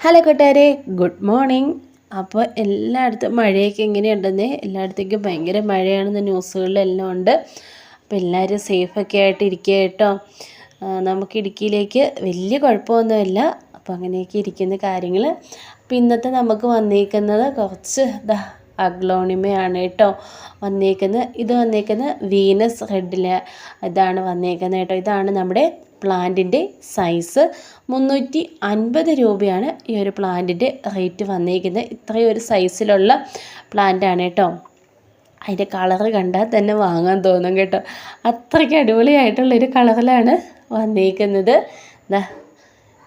Hello കൂട്ടുകാരെ good morning അപ്പോൾ എല്ലായിടത്തും മഴയൊക്കെ എങ്ങനെയുണ്ടെന്ന്? എല്ലായിടത്തേക്കും ഭയങ്കര മഴയാണെന്ന് ന്യൂസുകളിലെല്ലാം ഉണ്ട്. അപ്പോൾ എല്ലാവരും സേഫൊക്കെ ആയിട്ട് ഇരിക്കുക കേട്ടോ. നമുക്ക് ഇടുക്കിയിലേക്ക് വലിയ കുഴപ്പമൊന്നുമില്ല. അപ്പോൾ അങ്ങനെയൊക്കെ ഇരിക്കുന്ന കാര്യങ്ങൾ. അപ്പോൾ ഇന്നത്തെ നമുക്ക് വന്നിരിക്കുന്നത് കുറച്ച് ഇതാ അഗ്ലോണിമയാണ് കേട്ടോ വന്നേക്കുന്നത്. ഇത് വന്നേക്കുന്നത് വീനസ് ഹെഡിലെ ഇതാണ് വന്നേക്കുന്നത് കേട്ടോ. ഇതാണ് നമ്മുടെ പ്ലാന്റിന്റെ സൈസ്. മുന്നൂറ്റി അൻപത് രൂപയാണ് ഈ ഒരു പ്ലാന്റിന്റെ റേറ്റ് വന്നേക്കുന്നത്. ഇത്രയും ഒരു സൈസിലുള്ള പ്ലാന്റാണ് കേട്ടോ. അതിന്റെ കളറ് കണ്ടാൽ തന്നെ വാങ്ങാൻ തോന്നും കേട്ടോ. അത്രയ്ക്ക് അടിപൊളിയായിട്ടുള്ളൊരു കളറിലാണ് വന്നേക്കുന്നത്.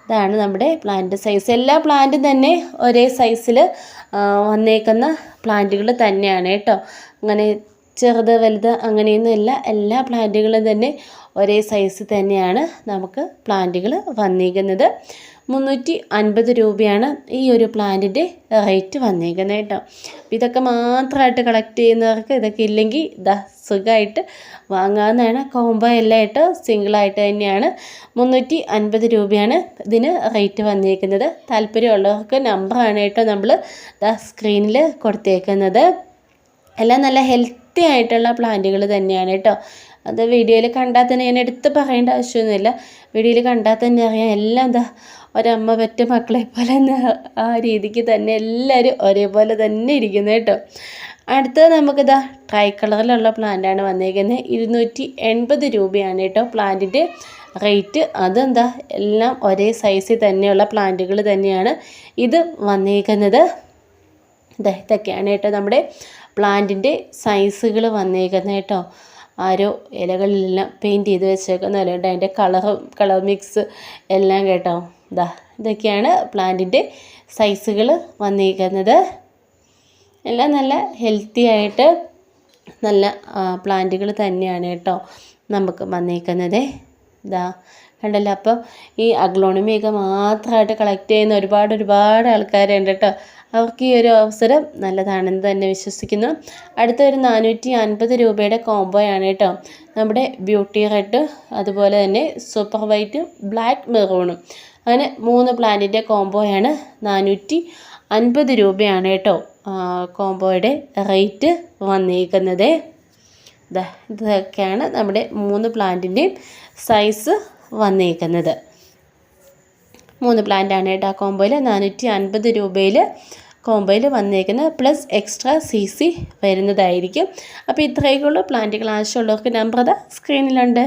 ഇതാണ് നമ്മുടെ പ്ലാന്റ് സൈസ് എല്ലാ പ്ലാന്റും തന്നെ ഒരേ സൈസിൽ വന്നേക്കുന്ന പ്ലാന്റുകൾ തന്നെയാണ് കേട്ടോ. അങ്ങനെ ചെറുത് വലുത് അങ്ങനെയൊന്നുമില്ല എല്ലാ പ്ലാന്റുകളും തന്നെ ഒരേ സൈസ് തന്നെയാണ് നമുക്ക് പ്ലാന്റുകൾ വന്നിരിക്കുന്നത് മുന്നൂറ്റി അൻപത് രൂപയാണ് ഈ ഒരു പ്ലാന്റിന്റെ റേറ്റ് വന്നേക്കുന്നത് കേട്ടോ. ഇതൊക്കെ മാത്രമായിട്ട് കളക്ട് ചെയ്യുന്നവർക്ക് ഇതൊക്കെ ഇല്ലെങ്കിൽ ഇതാ സുഖമായിട്ട് വാങ്ങാവുന്നതാണ്. കോംബോ എല്ലാം ആയിട്ട് സിംഗിളായിട്ട് തന്നെയാണ്. മുന്നൂറ്റി അൻപത് രൂപയാണ് ഇതിന് റേറ്റ് വന്നേക്കുന്നത്. താല്പര്യമുള്ളവർക്ക് നമ്പറാണ് കേട്ടോ നമ്മൾ ദാ സ്ക്രീനിൽ കൊടുത്തേക്കുന്നത്. എല്ലാം നല്ല ഹെൽത്തി ആയിട്ടുള്ള പ്ലാന്റുകൾ തന്നെയാണ് കേട്ടോ. അത് വീഡിയോയിൽ കണ്ടാൽ തന്നെ ഞാൻ എടുത്ത് പറയേണ്ട ആവശ്യമൊന്നുമില്ല. വീഡിയോയിൽ കണ്ടാൽ തന്നെ അറിയാം. എല്ലാം എന്താ ഒരമ്മ പറ്റ മക്കളെ പോലെ തന്നെ ആ രീതിക്ക് തന്നെ എല്ലാവരും ഒരേപോലെ തന്നെ ഇരിക്കുന്നത് കേട്ടോ. അടുത്തത് നമുക്കിതാ ട്രൈ കളറിലുള്ള പ്ലാന്റാണ് വന്നേക്കുന്നത് ഇരുന്നൂറ്റി എൺപത് രൂപയാണ് കേട്ടോ പ്ലാന്റിന്റെ റേറ്റ് അതെന്താ എല്ലാം ഒരേ സൈസിൽ തന്നെയുള്ള പ്ലാന്റുകൾ തന്നെയാണ് ഇത് വന്നേക്കുന്നത്. ഇതൊക്കെയാണ് കേട്ടോ നമ്മുടെ പ്ലാന്റിന്റെ സൈസുകൾ വന്നേക്കുന്നത് കേട്ടോ. ആരോ ഇലകളിലെല്ലാം പെയിന്റ് ചെയ്ത് വെച്ചേക്കുന്ന അല്ലാണ്ട് അതിന്റെ കളറും കളർ മിക്സ് എല്ലാം കേട്ടോ. ഇതാ ഇതൊക്കെയാണ് പ്ലാന്റിന്റെ സൈസുകൾ വന്നിരിക്കുന്നത്. എല്ലാം നല്ല ഹെൽത്തി ആയിട്ട് നല്ല പ്ലാന്റുകൾ തന്നെയാണ് കേട്ടോ നമുക്ക് വന്നിരിക്കുന്നത്. ഇതാ കണ്ടല്ലോ. അപ്പോൾ ഈ അഗ്ലോണിമിയൊക്കെ മാത്രമായിട്ട് കളക്ട് ചെയ്യുന്ന ഒരുപാട് ഒരുപാട് ആൾക്കാരുണ്ട് കേട്ടോ. അവർക്ക് ഈ ഒരു അവസരം നല്ലതാണെന്ന് തന്നെ വിശ്വസിക്കുന്നു. അടുത്ത ഒരു നാനൂറ്റി അൻപത് രൂപയുടെ കോംബോയാണ് കേട്ടോ. നമ്മുടെ ബ്യൂട്ടി റെഡ് അതുപോലെ തന്നെ സൂപ്പർ വൈറ്റ് ബ്ലാക്ക് മെറൂണും അങ്ങനെ മൂന്ന് പ്ലാനിന്റെ കോംബോയാണ് നാനൂറ്റി അൻപത് രൂപയാണ് കേട്ടോ. കോംബോയുടെ റേറ്റ് വന്നിരിക്കുന്നത് ഇതൊക്കെയാണ് നമ്മുടെ മൂന്ന് പ്ലാന്റിന്റെയും സൈസ് വന്നിരിക്കുന്നത് മൂന്ന് പ്ലാന്റാണ് കേട്ടോ. കോംബോയിൽ നാനൂറ്റി അൻപത് രൂപയിൽ കോംബോയിൽ വന്നേക്കുന്നത് പ്ലസ് എക്സ്ട്രാ സി സി വരുന്നതായിരിക്കും. അപ്പോൾ ഇത്രയൊക്കെയുള്ള പ്ലാന്റുകൾ ആവശ്യമുള്ളവർക്ക് നമ്പർ അതാ സ്ക്രീനിലുണ്ട്